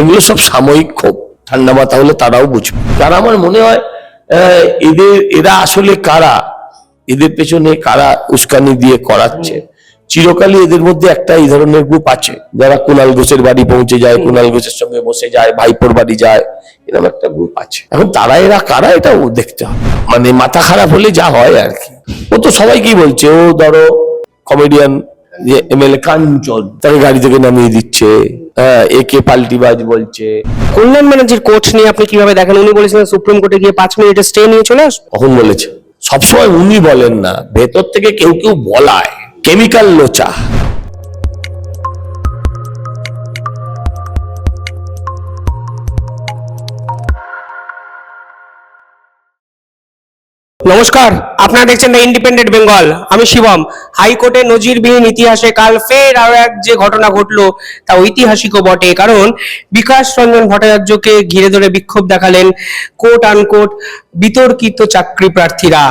এগুলো সব সাময়িক ক্ষোভ। ঠান্ডা মাথা হলে তারাও বুঝবে। কারণ আমার মনে হয় এদের, এরা আসলে কারা? এদের পেছনে কারা উস্কানি দিয়ে করাচ্ছে? চিরকালই এদের মধ্যে একটা এই ধরনের গ্রুপ আছে। যারা কুনাল ঘোষের বাড়ি পৌঁছে যায় কুণাল ঘোষের সঙ্গে বসে যায়, ভাইপোর বাড়ি যায়, এরকম একটা গ্রুপ আছে। এখন তারা, এরা কারা, এটাও দেখতে হবে। মানে মাথা খারাপ হলে যা হয় আর কি। ও তো সবাইকেই বলছে, ও ধরো কমেডিয়ান যে এমএলএ কাঞ্চন তাকে গাড়ি থেকে নামিয়ে দিচ্ছে। হ্যাঁ একে পাল্টিবাজ বলছে। কল্যাণ ব্যানার্জির কোচ নিয়ে আপনি কীভাবে দেখেন? উনি বলেছিলেন সুপ্রিম কোর্টে গিয়ে পাঁচ মিনিটের স্টে নিয়ে চলে আস। কখন বলেছে সবসময় উনি বলেন না ভেতর থেকে কেউ কেউ বলায় কেমিক্যাল লোচা। নমস্কার, আপনারা দেখছেন দ্য ইন্ডিপেন্ডেন্ট বেঙ্গল আমি শিবম। হাইকোর্টে নজিরবিহীন ইতিহাসে কাল ফের আরও এক যে ঘটনা ঘটলো, তা ঐতিহাসিকও বটে। কারণ বিকাশ রঞ্জন ভট্টাচার্যকে ঘিরে ধরে বিক্ষোভ দেখালেন কোট আনকোট বিতর্কিত চাকরি প্রার্থীরা।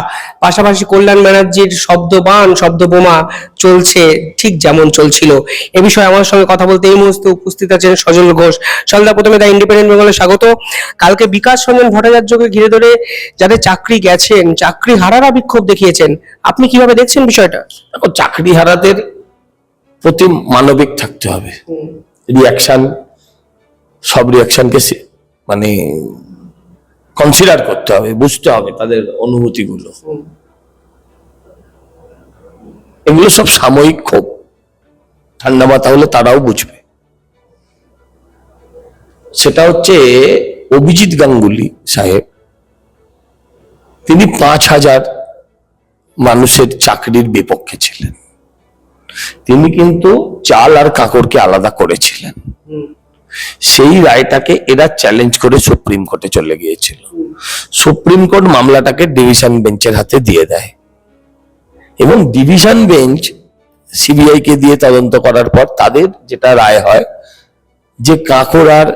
পাশাপাশি কল্যাণ ব্যানার্জির শব্দবান শব্দ বোমা চলছে ঠিক যেমন চলছিল। এ বিষয়ে আমার সঙ্গে কথা বলতে এই মুহূর্তে উপস্থিত আছেন সজল ঘোষ। সজলদা প্রথমে দ্য ইন্ডিপেন্ডেন্ট বেঙ্গলে স্বাগত। কালকে বিকাশ রঞ্জন ভট্টাচার্যকে ঘিরে ধরে যাদের চাকরি গেছেন চাকরি হারারা বিক্ষোভ দেখিয়েছেন। আপনি কীভাবে দেখছেন বিষয়টা? দেখো, চাকরি হারাদের প্রতি মানবিক থাকতে হবে। রিয়াকশন সব রিয়াকশনকে মানে কনসিডার করতে হবে, বুঝতে হবে তাদের অনুভূতিগুলো। এগুলো সব সাময়িক ক্ষোভ। ঠান্ডা মাথা হলে তারাও বুঝবে। সেটা হচ্ছে অভিজিৎ গাঙ্গুলি সাহেব তিনি পাঁচ হাজার মানুষের চাকরির বিপক্ষে ছিলেন। তিনি কিন্তু চাল আর কাকড়কে আলাদা করেছিলেন। সেই রায়টাকে এরা চ্যালেঞ্জ করে সুপ্রিম কোর্টে চলে গিয়েছিল। সুপ্রিম কোর্ট মামলাটাকে ডিভিশন বেঞ্চের হাতে দিয়ে দেয় এবং ডিভিশন বেঞ্চ সিবিআই কে দিয়ে তদন্ত করার পর তাদের যেটা রায় হয় যে কাকড় আর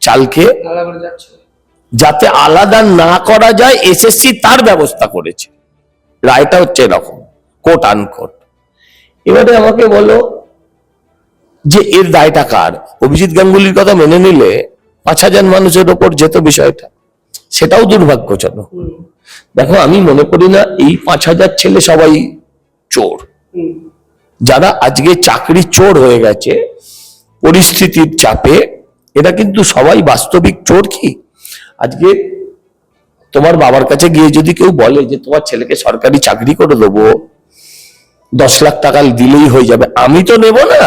চালকে যাতে আলাদা না করা যায় এসএসসি তার ব্যবস্থা করেছে। রায়টা হচ্ছে এরকম কোট আনকোট এবারে আমাকে বলো যে এর দায়টা কার? অভিজিৎ গাঙ্গুলির কথা মেনে নিলে পাঁচ হাজার মানুষের ওপর যেত বিষয়টা, সেটাও দুর্ভাগ্যজনক। দেখো, আমি মনে করি না এই পাঁচ হাজার ছেলে সবাই চোর। যারা আজকে চাকরি চোর হয়ে গেছে, পরিস্থিতির চাপে এটা কিন্তু সবাই বাস্তবিক চোর কি? আজকে তোমার বাবার কাছে গিয়ে যদি কেউ বলে যে তোমার ছেলেকে সরকারি চাকরি করে দেবো, দশ লাখ টাকা দিলেই হয়ে যাবে, আমি তো নেব না।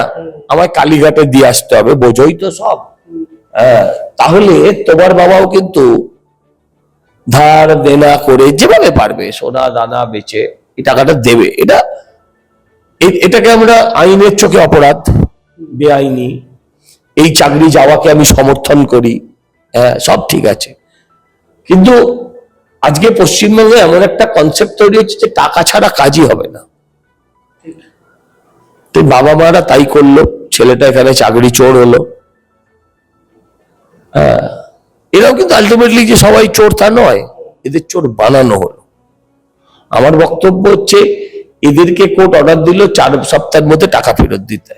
আমায় কালীঘাটে দিয়ে আসতে হবে, বোঝোই তো সব। তাহলে তোমার বাবাও কিন্তু ধার দেনা করে যেভাবে পারবে, সোনা দানা বেচে এই টাকাটা দেবে। এটা এটাকে আমরা আইনের চোখে অপরাধ, বেআইনি। এই চাকরি যাওয়াকে আমি সমর্থন করি। সব ঠিক আছে। কিন্তু আজকে পশ্চিমবঙ্গে এমন একটা কনসেপ্ট তৈরি হচ্ছে যে টাকা ছাড়া কাজই হবে না। তো বাবা মারা তাই করল, ছেলেটা এখানে চাকরি চোর হলো। হ্যাঁ এরাও কিন্তু আলটিমেটলি যে সবাই চোর তা নয়, এদের চোর বানানো হলো। আমার বক্তব্য হচ্ছে, এদেরকে কোর্ট অর্ডার দিল, চার সপ্তাহের মধ্যে টাকা ফেরত দিতে।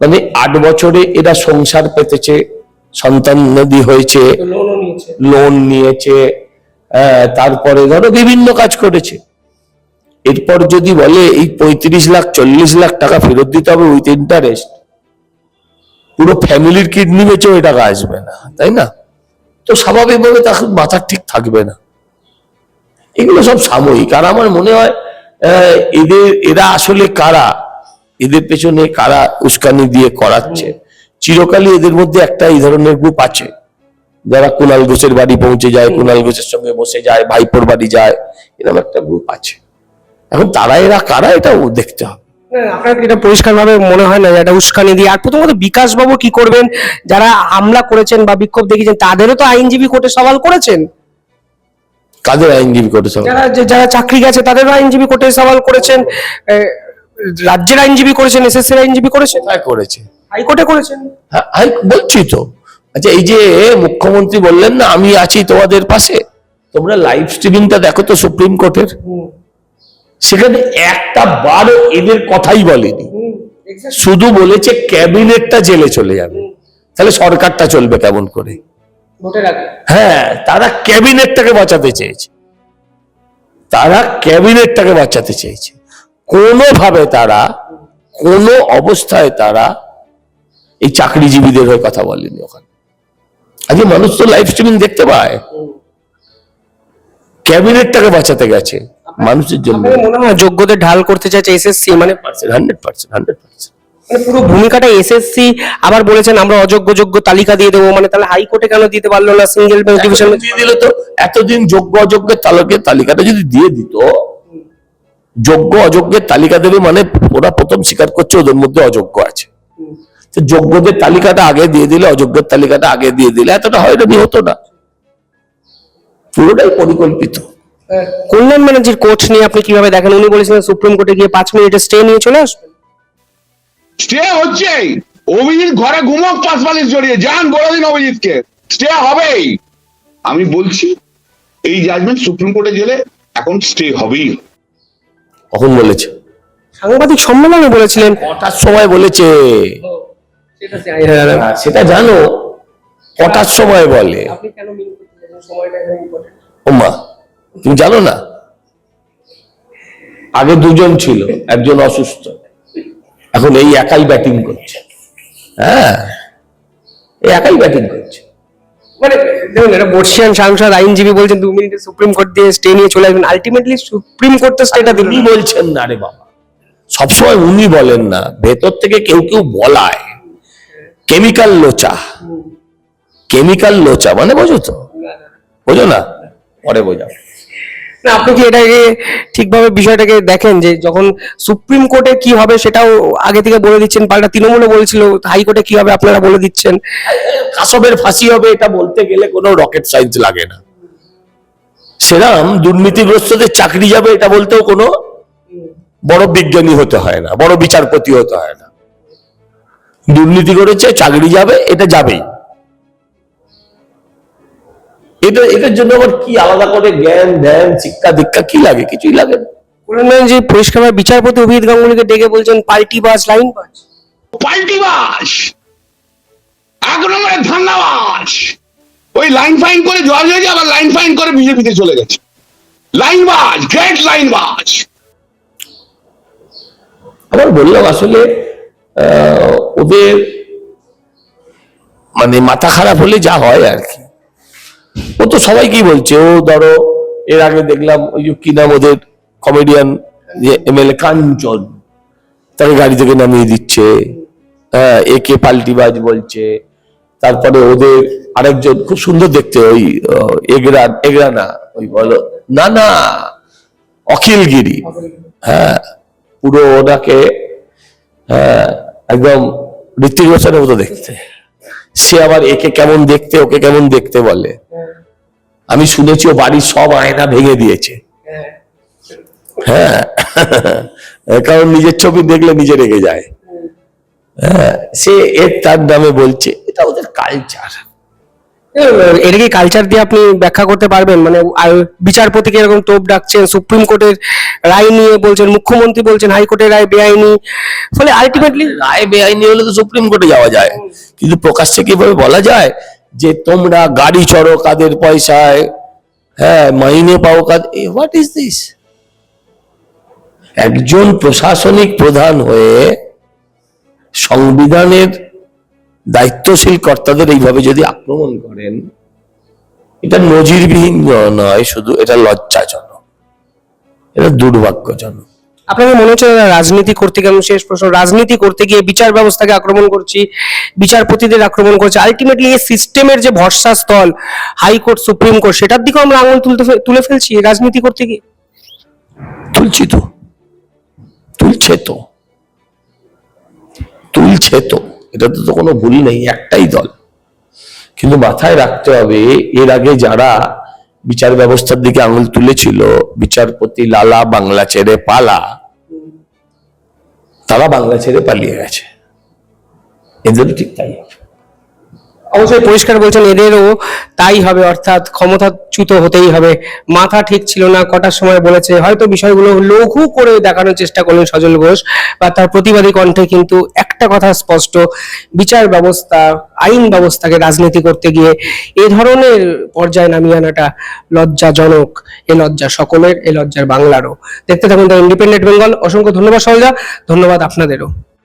মানে আট বছরে এরা সংসার পেতেছে সন্তান নদী হয়েছে লোন নিয়েছে। আহ, তারপরে ধরো বিভিন্ন কাজ করেছে। এরপর যদি বলে এই পঁয়ত্রিশ লাখ চল্লিশ লাখ টাকা ফেরত দিতে হবে উইথ ইন্টারেস্ট পুরো ফ্যামিলির কিডনি বেচেও এই টাকা আসবে না তাই না? তো স্বাভাবিকভাবে তখন মাথা ঠিক থাকবে না। এগুলো সব সাময়িক। আর আমার মনে হয় এদের এরা আসলে কারা? এদের পেছনে কারা উস্কানি দিয়ে করাচ্ছে? চিরকালই এদের মধ্যে একটা এই ধরনের গ্রুপ আছে। যারা কুণাল ঘোষের বাড়ি পৌঁছে যায় কুণাল ঘোষের সঙ্গে বসে যায় ভাইপোর বাড়ি যায় এরকম একটা গ্রুপ আছে। এখন তারা এরা কারা এটাও দেখতে হবে। না, আপনার এটা পরিষ্কার ভাবে মনে হয় না এটা উস্কানি দিয়ে। আর প্রথমত বিকাশ বাবু কি করবেন? যারা হামলা করেছেন বা বিক্ষোভ দেখিয়েছেন তাদেরও তো আইনজীবী কোর্টে সওয়াল করেছেন? কাদের আইনজীবী করেছে যারা যে- যারা চাকরি গেছে তাদেরও আইনজীবী কোর্টে সওয়াল করেছেন। রাজ্যের আইনজীবী করেছেন এসএসসির আইনজীবী করেছেন? কোথায় করেছে। হাইকোর্টে করেছেন। হ্যাঁ বলছি তো। আচ্ছা এই যে মুখ্যমন্ত্রী বললেন না আমি আছি তোমাদের পাশে। তোমরা লাইভ স্ট্রিমিংটা দেখো তো সুপ্রিম কোর্টের সেখানে একটা বার এদের কথাই বলেনি। শুধু বলেছে ক্যাবিনেটটা জেলে চলে যাবে। তাহলে সরকারটা চলবে কেমন করে? হ্যাঁ তারা ক্যাবিনেটটাকে বাঁচাতে চেয়েছে। তারা ক্যাবিনেটটাকে বাঁচাতে চেয়েছে। কোনোভাবে তারা কোনো অবস্থায় তারা এই চাকরিজীবীদের হয়ে কথা বলেনি ওখানে। আজকে মানুষ তো লাইভ স্ট্রিমিং দেখতে পায়। ক্যাবিনেটটাকে বাঁচাতে গেছে মানুষের জন্য। মনে হয় যোগ্যদের ঢাল করতে চাইছে এসএসসি মানে হান্ড্রেড পার্সেন্ট হান্ড্রেড পার্সেন্ট পুরো ভূমিকাটা এসএসসি আবার বলেছেন আমরা অযোগ্য যোগ্য তালিকা দিয়ে দেবো। মানে তাহলে হাইকোর্টে কেন দিতে পারল না সিঙ্গেল বেঞ্চ ডিভিশন দিয়ে দিল তো এতদিন যোগ্য অযোগ্যের তালকের তালিকাটা যদি দিয়ে দিত যোগ্য অযোগ্যের তালিকা দেবে মানে ওরা প্রথম স্বীকার করছে ওদের মধ্যে অযোগ্য আছে। তো যোগ্যদের তালিকাটা আগে দিয়ে দিলে অযোগ্যের তালিকাটা আগে দিয়ে দিলে এতটা হয়রানি হতো না। পুরোটাই পরিকল্পিত। কল্যাণ ব্যানার্জির কোচ নিয়ে আপনি কীভাবে দেখেন? উনি বলেছিলেন সুপ্রিম কোর্টে গিয়ে পাঁচ মিনিটে স্টে নিয়ে চলে আসবেন। স্টে হচ্ছে অভিজিৎ ঘরে ঘুমক পাঁচ পালিশ জড়িয়ে। যান বলে দিন অভিজিৎকে। স্টে হবেই। আমি বলছি এই জাজমেন্ট সুপ্রিম কোর্টে গেলে এখন স্টে হবেই। কখন বলেছে। সাংবাদিক সম্মেলনে বলেছিলেন কটার সময় বলেছে? হ্যাঁ, সেটা জানো কটার সময় বলে। ওমা তুমি জানো না? আগে দুজন ছিল একজন অসুস্থ। এখন এই একাই ব্যাটিং করছে। হ্যাঁ এই একাই ব্যাটিং করছে। মানে দেখুন এটা বর্ষিয়ান সাংসদ আইনজীবী বলছেন দু মিনিটে সুপ্রিম কোর্ট দিয়ে স্টে নিয়ে চলে আসবেন। আলটিমেটলি সুপ্রিম কোর্ট তো স্টেটা দিল বলছেন না রে বাবা। সবসময় উনি বলেন না ভেতর থেকে কেউ কেউ বলায়। কেমিক্যাল লোচা কেমিক্যাল লোচা মানে বোঝো তো? বোঝো না? পরে বোঝাও না আপনি কি এটাকে ঠিকভাবে বিষয়টাকে দেখেন যে যখন সুপ্রিম কোর্টে কি হবে সেটাও আগে থেকে বলে দিচ্ছেন পাল্টা তৃণমূলও বলেছিল হাইকোর্টে কি হবে আপনারা বলে দিচ্ছেন। কাসবের ফাঁসি হবে এটা বলতে গেলে কোনো রকেট সায়েন্স লাগে না। সেরাম দুর্নীতিগ্রস্তদের চাকরি যাবে এটা বলতেও কোনো বড় বিজ্ঞানী হতে হয় না বড় বিচারপতি হতে হয় না। দুর্নীতি করেছে চাকরি যাবে এটা যাবেই। এটা এটার জন্য আবার কি আলাদা করে জ্ঞান ধ্যান শিক্ষা দীক্ষা কি লাগে? কিছুই লাগে না। যে পরিষ্কারভাবে বিচারপতি অভিজিৎ গাঙ্গুলিকে ডেকে বলছেন পাল্টি বাস লাইন বাস। পাল্টিবাস এক নম্বরে ধান্দাবাস ওই লাইন ফাইন করে জল হয়েছে আবার লাইন ফাইন করে বিজেপিতে চলে গেছে। Line bus great line bus! আবার বললাম আসলে আহ, ওদের মানে মাথা খারাপ হলে যা হয় আর কি। ও তো সবাইকেই বলছে, ও ধরো এর আগে দেখলাম ওই যে কি নাম ওদের কমেডিয়ান যে এমএলএ কাঞ্চন, তাকে গাড়ি থেকে নামিয়ে দিচ্ছে। হ্যাঁ একে পাল্টিবাজ বলছে। তারপরে ওদের আরেকজন খুব সুন্দর দেখতে, ওই এগরা এগরা না ওই বলো না না অখিলগিরি হ্যাঁ পুরো ওনাকে হ্যাঁ একদম ঋত্বিক রোশনের মতো দেখতে সে আবার একে কেমন দেখতে, ওকে কেমন দেখতে বলে। আমি শুনেছি ও বাড়ির সব আয়না ভেঙে দিয়েছে। হ্যাঁ কারণ নিজের ছবি দেখলে নিজে রেগে যায়। হ্যাঁ সে এর তার নামে বলছে, এটা ওদের কালচার এটা কি কালচার দিয়ে আপনি ব্যাখ্যা করতে পারবেন। মানে বিচারপতিকে এরকম তোপ ডাকছেন, সুপ্রিম কোর্টের রায় নিয়ে বলছেন, মুখ্যমন্ত্রী বলছেন, হাইকোর্টের রায় বেআইনি। ফলে আলটিমেটলি রায় বেআইনি হলে তো সুপ্রিম কোর্টে যাওয়া যায়। কিন্তু প্রকাশ্যে কীভাবে বলা যায় যে তোমরা গাড়ি চড়ো কাদের পয়সায়? হ্যাঁ মাইনে পাও কাদ হোয়াট ইজ দিস একজন প্রশাসনিক প্রধান হয়ে সংবিধানের দায়িত্বশীল কর্তাদের এইভাবে যদি আক্রমণ করেন এটা নজিরবিহীন নয় শুধু এটা লজ্জাজনক। এটা দুর্ভাগ্যজনক। আপনাকে মনে হচ্ছে রাজনীতি করতে আমি শেষ প্রশ্ন রাজনীতি করতে গিয়ে বিচার ব্যবস্থাকে আক্রমণ করছি বিচারপতিদের আক্রমণ করছি আলটিমেটলি এই সিস্টেমের যে ভরসা স্থল হাইকোর্ট সুপ্রিম কোর্ট সেটার দিকেও আমরা আঙুল তুলতে তুলে ফেলছি রাজনীতি করতে গিয়ে। তুলছি তো। তুলছে তো। তুলছে তো। এটাতে তো কোনো ভুল নেই, একটাই দল। কিন্তু মাথায় রাখতে হবে, এর আগে যারা বিচার ব্যবস্থার দিকে আঙুল তুলেছিল, বিচারপতি লালা বাংলা ছেড়ে পালা, তারা বাংলা ছেড়ে পালিয়ে গেছে। এদেরও ঠিক তাই। অবশ্যই পরিষ্কার বলছেন, এদেরও তাই হবে, অর্থাৎ ক্ষমতাচ্যুত হতেই হবে। মাথা ঠিক ছিল না, কটার সময় বলেছে, হয়তো বিষয়গুলো লঘু করে দেখানোর চেষ্টা করলেন সজল ঘোষ, বা তার প্রতিবাদী কণ্ঠে কিন্তু একটা একটা কথা স্পষ্ট, বিচার ব্যবস্থা, আইন ব্যবস্থাকে রাজনীতি করতে গিয়ে এ ধরনের পর্যায়ে নামিয়ে আনাটা লজ্জাজনক, এ লজ্জা সকলের, এ লজ্জার বাংলারও। দেখতে থাকুন দ্য ইন্ডিপেন্ডেন্ট বেঙ্গল। অসংখ্য ধন্যবাদ সহজা, ধন্যবাদ আপনাদেরও।